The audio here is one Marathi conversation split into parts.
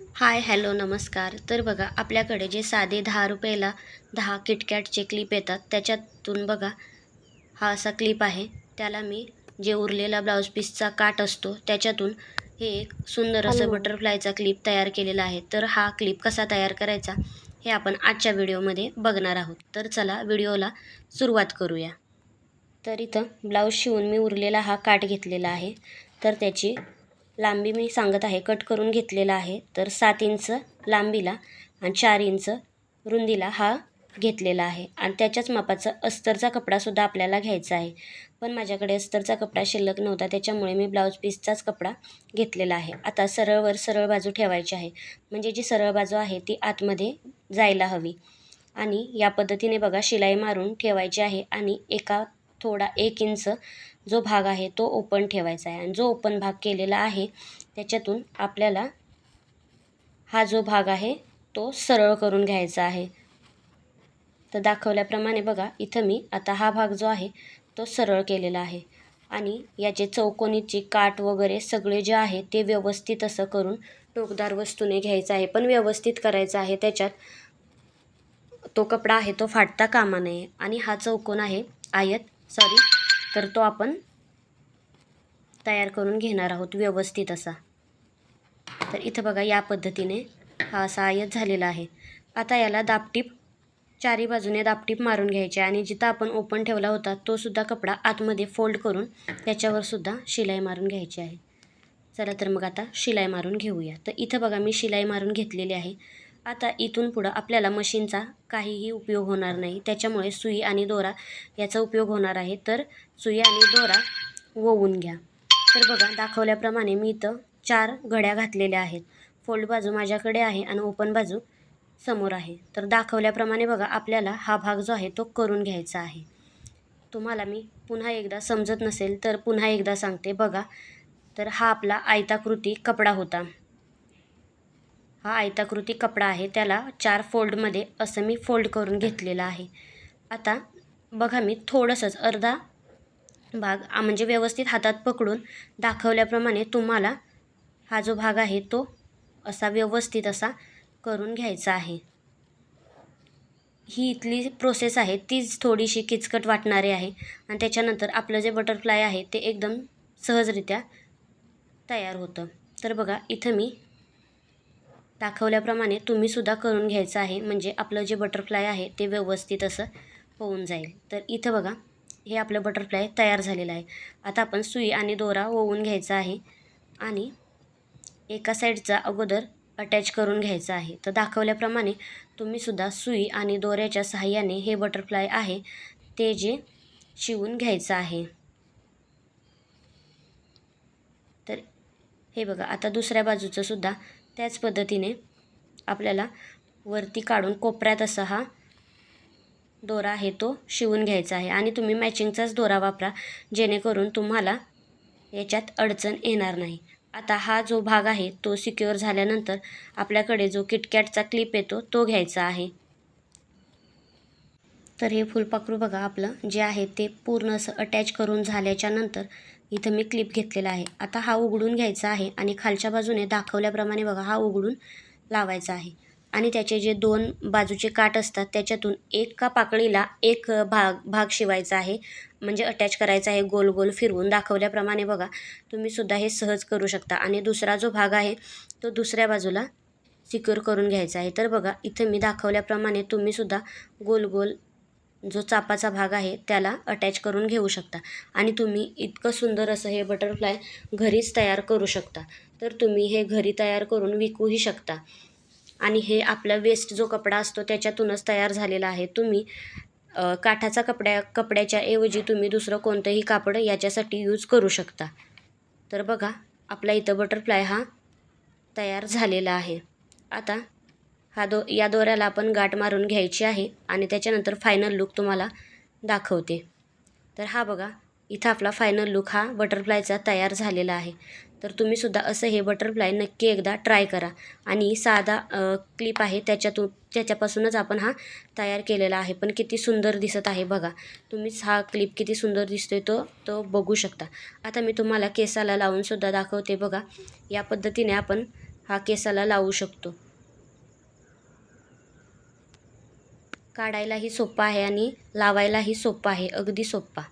हाय हॅलो नमस्कार. तर बघा आपल्याकडे जे साधे दहा रुपयाला दहा किटकॅटचे क्लिप येतात त्याच्यातून बघा हा असा क्लिप आहे. त्याला मी जे उरलेला ब्लाऊज पीसचा काट असतो त्याच्यातून हे एक सुंदर असं. बटरफ्लायचा क्लिप तयार केलेला आहे. तर हा क्लिप कसा तयार करायचा हे आपण आजच्या व्हिडिओमध्ये बघणार आहोत. तर चला व्हिडिओला सुरुवात करूया. तर इथं ब्लाऊज शिवून मी उरलेला हा काट घेतलेला आहे. तर त्याची लांबी मी सांगत आहे कट करून घेतलेला आहे. तर सात इंच लांबीला आणि चार इंच रुंदीला हा घेतलेला आहे. आणि त्याच्याच मापाचा अस्तरचा कपडासुद्धा आपल्याला घ्यायचा आहे. पण माझ्याकडे अस्तरचा कपडा शिल्लक नव्हता त्याच्यामुळे मी ब्लाऊज पीसचाच कपडा घेतलेला आहे. आता सरळवर सरळ बाजू ठेवायची आहे. म्हणजे जी सरळ बाजू आहे ती आतमध्ये जायला हवी. आणि या पद्धतीने बघा शिलाई मारून ठेवायची आहे. आणि एका थोडा एक इंच जो भाग आहे तो ओपन ठेवायचा आहे. आणि जो ओपन भाग केलेला आहे त्याच्यातून आपल्याला हा जो भाग आहे तो सरळ करून घ्यायचा आहे. तर दाखवल्याप्रमाणे बघा इथं मी आता हा भाग जो आहे तो सरळ केलेला आहे. आणि याचे चौकोनीची काट वगैरे सगळे जे आहे ते व्यवस्थित असं करून टोकदार वस्तूने घ्यायचं आहे. पण व्यवस्थित करायचं आहे त्याच्यात तो कपडा आहे तो फाटता कामा नये. आणि हा चौकोन आहे आयत सॉरी तर तो आपण तयार करून घेणार आहोत व्यवस्थित असा. तर इथं बघा या पद्धतीने हा असा आयत झालेला आहे. आता याला दापटीप चारी बाजूने दापटीप मारून घ्यायचे आणि जिथं आपण ओपन ठेवला होता तोसुद्धा कपडा आतमध्ये फोल्ड करून त्याच्यावरसुद्धा शिलाई मारून घ्यायची आहे. चला तर मग आता शिलाई मारून घेऊया. तर इथं बघा मी शिलाई मारून घेतलेली आहे. आता इथून पुढं आपल्याला मशीनचा काहीही उपयोग होणार नाही. त्याच्यामुळे सुई आणि दोरा याचा उपयोग होणार आहे. तर सुई आणि दोरा ववून घ्या. तर बघा दाखवल्याप्रमाणे मी इथं चार घड्या घातलेल्या आहेत. फोल्ड बाजू माझ्याकडे आहे आणि ओपन बाजू समोर आहे. तर दाखवल्याप्रमाणे बघा आपल्याला हा भाग जो आहे तो करून घ्यायचा आहे. तुम्हाला मी पुन्हा एकदा समजत नसेल तर पुन्हा एकदा सांगते. बघा तर हा आपला आयताकृती कपडा होता. हा आयताकृती कपडा आहे. त्याला चार फोल्डमध्ये असं मी फोल्ड करून घेतलेला आहे. आता बघा मी थोडंसंच अर्धा भाग म्हणजे व्यवस्थित हातात पकडून दाखवल्याप्रमाणे तुम्हाला हा जो भाग आहे तो असा व्यवस्थित असा करून घ्यायचा आहे. ही इथली प्रोसेस आहे. तीच थोडीशी किचकट वाटणारी आहे. आणि त्याच्यानंतर आपलं जे बटरफ्लाय आहे ते एकदम सहजरित्या तयार होतं. तर बघा इथं मी दाखवल्याप्रमाणे तुम्हीसुद्धा करून घ्यायचं आहे. म्हणजे आपलं जे बटरफ्लाय आहे ते व्यवस्थित असं होऊन जाईल. तर इथं बघा हे आपलं बटरफ्लाय तयार झालेलं आहे. आता आपण सुई आणि दोरा ओवून घ्यायचा आहे आणि एका साईडचा अगोदर अटॅच करून घ्यायचा आहे. तर दाखवल्याप्रमाणे तुम्हीसुद्धा सुई आणि दोऱ्याच्या सहाय्याने हे बटरफ्लाय आहे ते जे शिवून घ्यायचं आहे. तर हे बघा आता दुसऱ्या बाजूचं सुद्धा त्याच पद्धतीने आपल्याला वरती काढून कोपऱ्यात असा हा दोरा आहे तो शिवून घ्यायचा आहे. आणि तुम्ही मॅचिंगचाच दोरा वापरा जेणेकरून तुम्हाला याच्यात अडचण येणार नाही. आता हा जो भाग आहे तो सिक्युअर झाल्यानंतर आपल्याकडे जो किटकॅटचा क्लिप येतो तो घ्यायचा आहे. तर हे फुलपाखरू बघा आपलं जे आहे ते पूर्ण असं अटॅच करून झाल्याच्यानंतर इथं मी क्लिप घेतलेला आहे. आता हा उघडून घ्यायचा आहे आणि खालच्या बाजूने दाखवल्याप्रमाणे बघा हा उघडून लावायचा आहे. आणि त्याचे जे दोन बाजूचे काठ असतात त्याच्यातून एका पाकळीला एक भाग भाग शिवायचा आहे. म्हणजे अटॅच करायचा आहे गोल गोल फिरवून दाखवल्याप्रमाणे बघा तुम्ही सुद्धा हे सहज करू शकता. आणि दुसरा जो भाग आहे तो दुसऱ्या बाजूला सिक्युअर करून घ्यायचा आहे. तर बघा इथं मी दाखवल्याप्रमाणे तुम्हीसुद्धा गोल गोल जो चापाचा भाग आहे त्याला अटॅच करून घेऊ शकता. आणि तुम्ही इतकं सुंदर असं हे बटरफ्लाय घरीच तयार करू शकता. तर तुम्ही हे घरी तयार करून विकूही शकता. आणि हे आपला वेस्ट जो कपडा असतो त्याच्यातूनच तयार झालेला आहे. तुम्ही काठाचा कपड्या कपड्याच्या ऐवजी तुम्ही दुसरं कोणतंही कापड याच्यासाठी यूज करू शकता. तर बघा आपला इथं बटरफ्लाय हा तयार झालेला आहे. आता हा दो या दोऱ्याला आपण गाठ मारून घ्यायची आहे आणि त्याच्यानंतर फायनल लुक तुम्हाला दाखवते. तर हा बघा इथं आपला फायनल लुक हा बटरफ्लायचा तयार झालेला आहे. तर तुम्हीसुद्धा असं हे बटरफ्लाय नक्की एकदा ट्राय करा. आणि साधा क्लिप आहे त्याच्यातून त्याच्यापासूनच आपण हा तयार केलेला आहे. पण किती सुंदर दिसत आहे बघा. तुम्हीच हा क्लिप किती सुंदर दिसतोय तो तो बघू शकता. आता मी तुम्हाला केसाला लावूनसुद्धा दाखवते बघा. या पद्धतीने आपण हा केसाला लावू शकतो. काढायलाही सोपा आहे आणि लावायलाही सोपा आहे. अगदी सोपा.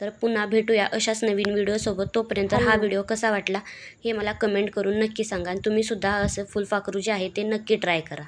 तर पुन्हा भेटूया अशाच नवीन व्हिडिओसोबत. तोपर्यंत हा व्हिडिओ कसा वाटला हे मला कमेंट करून नक्की सांगा आणि तुम्हीसुद्धा असं फुलपाखरू जे आहे ते नक्की ट्राय करा.